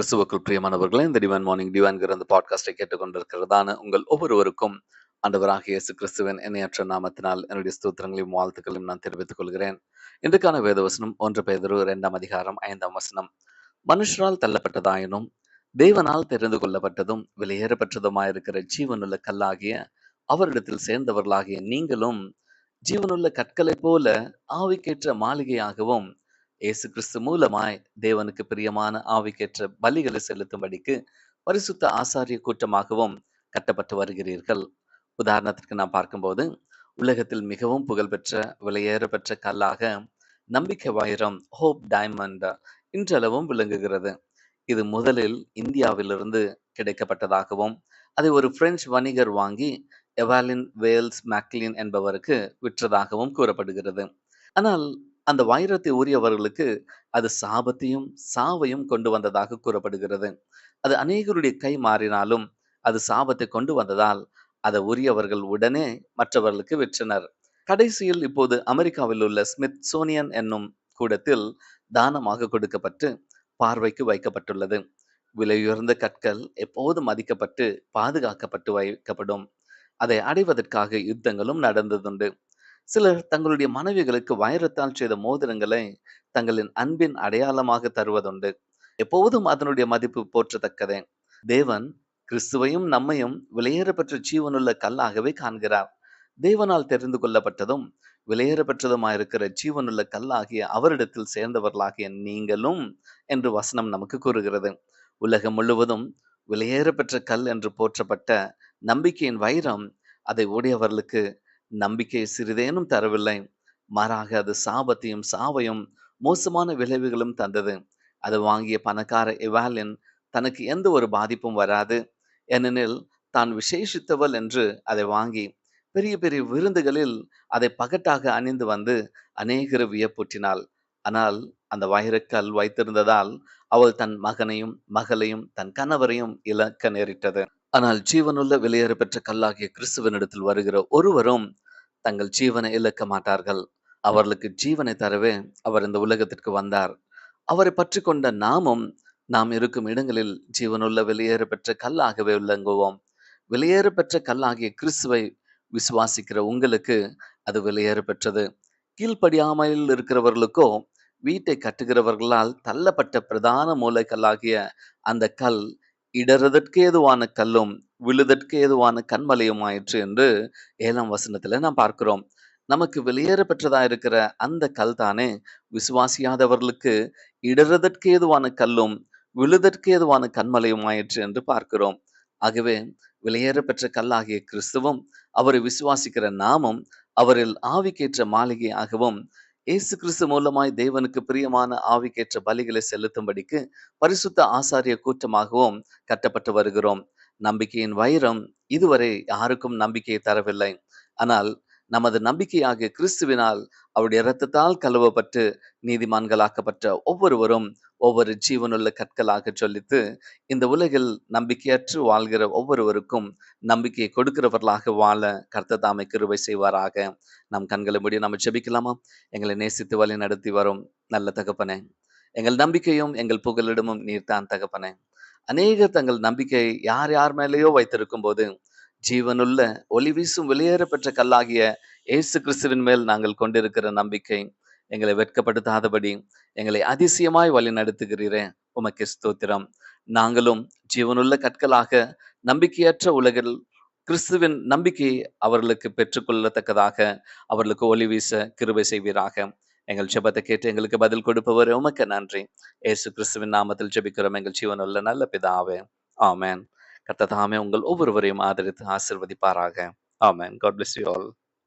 கிறிஸ்துவுக்குள் பிரியமானவர்களே இந்த டிவான் மார்னிங் டிவான்கிற அந்த பாட்காஸ்டை கேட்டுக்கொண்டிருக்கிறதான உங்கள் ஒவ்வொருவருக்கும் ஆண்டவராக இயேசு கிறிஸ்துவின் இணையற்ற நாமத்தினால் என்னுடைய ஸ்தோத்திரங்களையும் வாழ்த்துக்களையும் நான் தெரிவித்துக் கொள்கிறேன். இன்றைக்கான வேதவசனம் ஒன்று பேதரு இரண்டாம் அதிகாரம் ஐந்தாம் வசனம். மனுஷரால் தள்ளப்பட்டதாயினும் தேவனால் தெரிந்து கொள்ளப்பட்டதும் விலையேறப்பட்டதுமாயிருக்கிற ஜீவனுள்ள கல்லாகிய அவரிடத்தில் சேர்ந்தவர்களாகிய நீங்களும் ஜீவனுள்ள கற்களைப் போல ஆவிக்கேற்ற மாளிகையாகவும் இயேசு கிறிஸ்து மூலமாய் தேவனுக்கு பிரியமான ஆவிக்கேற்ற பலிகளை செலுத்தும்படிக்கு பரிசுத்த ஆசாரிய கூட்டமாகவும் கட்டப்பட்டு வருகிறீர்கள். உதாரணத்திற்கு நாம் பார்க்கும்போது உலகத்தில் மிகவும் புகழ்பெற்ற விலையேற பெற்ற கல்லாக நம்பிக்கை வைரம் ஹோப் டைமண்ட் இன்றளவும் விளங்குகிறது. இது முதலில் இந்தியாவிலிருந்து கிடைக்கப்பட்டதாகவும் அதை ஒரு பிரெஞ்சு வணிகர் வாங்கி எவாலின் வேல்ஸ் மேக்லின் என்பவருக்கு விற்றதாகவும் கூறப்படுகிறது. ஆனால் அந்த வைரத்தை உரியவர்களுக்கு அது சாபத்தையும் சாவையும் கொண்டு வந்ததாக கூறப்படுகிறது. அது அநேகருடைய கை மாறினாலும் அது சாபத்தை கொண்டு வந்ததால் அதை உரியவர்கள் உடனே மற்றவர்களுக்கு விற்றனர். கடைசியில் இப்போது அமெரிக்காவில் உள்ள ஸ்மித் சோனியன் என்னும் கூடத்தில் தானமாக கொடுக்கப்பட்டு பார்வைக்கு வைக்கப்பட்டுள்ளது. விலையுயர்ந்த கற்கள் எப்போதும் மதிக்கப்பட்டு பாதுகாக்கப்பட்டு வைக்கப்படும். அதை அடைவதற்காக யுத்தங்களும் நடந்ததுண்டு. சிலர் தங்களுடைய மனைவிகளுக்கு வைரத்தால் செய்த மோதிரங்களை தங்களின் அன்பின் அடையாளமாக தருவதுண்டு. எப்போதும் அதனுடைய மதிப்பு போற்றத்தக்கதே. தேவன் கிறிஸ்துவையும் நம்மையும் விலையேறப்பெற்ற ஜீவனுள்ள கல்லாகவே காண்கிறார். தேவனால் தெரிந்து கொள்ளப்பட்டதும் விலையேறப்பெற்றதுமாயிருக்கிற ஜீவனுள்ள கல்லாகிய அவரிடத்தில் சேர்ந்தவர்களாகிய நீங்களும் என்று வசனம் நமக்கு கூறுகிறது. உலகம் முழுவதும் விலையேறப்பெற்ற கல் என்று போற்றப்பட்ட நம்பிக்கையின் வைரம் அதை ஓடியவர்களுக்கு நம்பிக்கை சிறிதேனும் தரவில்லை. மாறாக அது சாபத்தையும் சாவையும் மோசமான விளைவுகளும் தந்தது. அது வாங்கிய பணக்கார இவாலின் தனக்கு எந்த ஒரு பாதிப்பும் வராது. ஏனெனில் தான் விசேஷித்தவள் என்று அதை வாங்கி பெரிய பெரிய விருந்துகளில் அதை பகட்டாக அணிந்து வந்து அநேகர் வியப்புற்றினாள் ஆனால் அந்த வைரக்கல் வைத்திருந்ததால் அவள் தன் மகனையும் மகளையும் தன் கணவரையும் இழக்க நேரிட்டது. ஆனால் ஜீவனுள்ள வெளியேற பெற்ற கல்லாகிய கிறிஸ்துவனிடத்தில் வருகிற ஒருவரும் தங்கள் ஜீவனை இழக்க மாட்டார்கள். அவர்களுக்கு ஜீவனை தரவே அவர் இந்த உலகத்திற்கு வந்தார். அவரை பற்றி கொண்ட நாமும் நாம் இருக்கும் இடங்களில் ஜீவனுள்ள வெளியேற பெற்ற கல்லாகவே விளங்குவோம். வெளியேற பெற்ற கல்லாகிய கிறிஸ்துவை விசுவாசிக்கிற உங்களுக்கு அது வெளியேற பெற்றது. கீழ்ப்படியாமையில் இருக்கிறவர்களுக்கோ வீட்டை கட்டுகிறவர்களால் தள்ளப்பட்ட பிரதான மூளைக்கல்லாகிய அந்த கல் இடறதற்கு ஏதுவான கல்லும் விழுதற்கு ஏதுவான கண்மலையும் ஆயிற்று என்று ஏழாம் வசனத்துல நாம் பார்க்கிறோம். நமக்கு வெளியேற பெற்றதா இருக்கிற அந்த கல் தானே. விசுவாசியாதவர்களுக்கு இடறதற்கு ஏதுவான கல்லும் விழுதற்கு ஏதுவான கண்மலையும் ஆயிற்று என்று பார்க்கிறோம். ஆகவே வெளியேற பெற்ற கல்லாகிய கிறிஸ்துவும் அவரை விசுவாசிக்கிற நாமும் அவரில் ஆவிக்கேற்ற மாளிகையாகவும் இயேசு கிறிஸ்து மூலமாய் தேவனுக்கு பிரியமான ஆவிக்கேற்ற பலிகளை செலுத்தும்படிக்கு பரிசுத்த ஆசாரிய கூட்டமாகவும் கட்டப்பட்டு வருகிறோம். நம்பிக்கையின் வைரம் இதுவரை யாருக்கும் நம்பிக்கையை தரவில்லை. ஆனால் நமது நம்பிக்கையாகிய கிறிஸ்துவினால் அவருடைய இரத்தத்தால் கழுவப்பட்டு நீதிமான்களாக்கப்பட்ட ஒவ்வொருவரும் ஒவ்வொரு ஜீவனுள்ள கற்களாக சொல்லித்து இந்த உலகில் நம்பிக்கையற்று வாழ்கிற ஒவ்வொருவருக்கும் நம்பிக்கையை கொடுக்கிறவர்களாக வாழ கர்த்த தாமை கிருவை செய்வாராக. நம் கண்களை முடியும் நம்ம ஜெபிக்கலாமா? எங்களை நேசித்து வழி நடத்தி வரும் நல்ல தகப்பனே. எங்கள் நம்பிக்கையும் எங்கள் புகலிடமும் நீர்தான் தகப்பனே. அநேகர் தங்கள் நம்பிக்கை யார் யார் மேலேயோ வைத்திருக்கும் போது ஜீவனுள்ள ஒளி வீசும் வெளியேற பெற்ற கல்லாகிய இயேசு கிறிஸ்துவின் மேல் நாங்கள் கொண்டிருக்கிற நம்பிக்கை எங்களை வெட்கப்படுத்தாதபடி எங்களை அதிசயமாய் வழி நடத்துகிறேன் உமக்கு ஸ்தோத்திரம். நாங்களும் ஜீவனுள்ள கற்களாக நம்பிக்கையற்ற உலகில் கிறிஸ்துவின் நம்பிக்கையை அவர்களுக்கு பெற்றுக்கொள்ளத்தக்கதாக அவர்களுக்கு ஒளி வீச கிருபை செய்வீராக. எங்கள் ஜெபத்தை கேட்டு எங்களுக்கு பதில் கொடுப்பவர் உமக்கு நன்றி. ஏசு கிறிஸ்துவின் நாமத்தில் ஜெபிக்கிறோம். எங்கள் ஜீவனுள்ள நல்ல பிதாவே. ஆமேன். கர்த்ததாமே உங்கள் ஒவ்வொருவரையும் ஆதரித்து ஆசிர்வதிப்பாராக. ஆமேன். God bless you all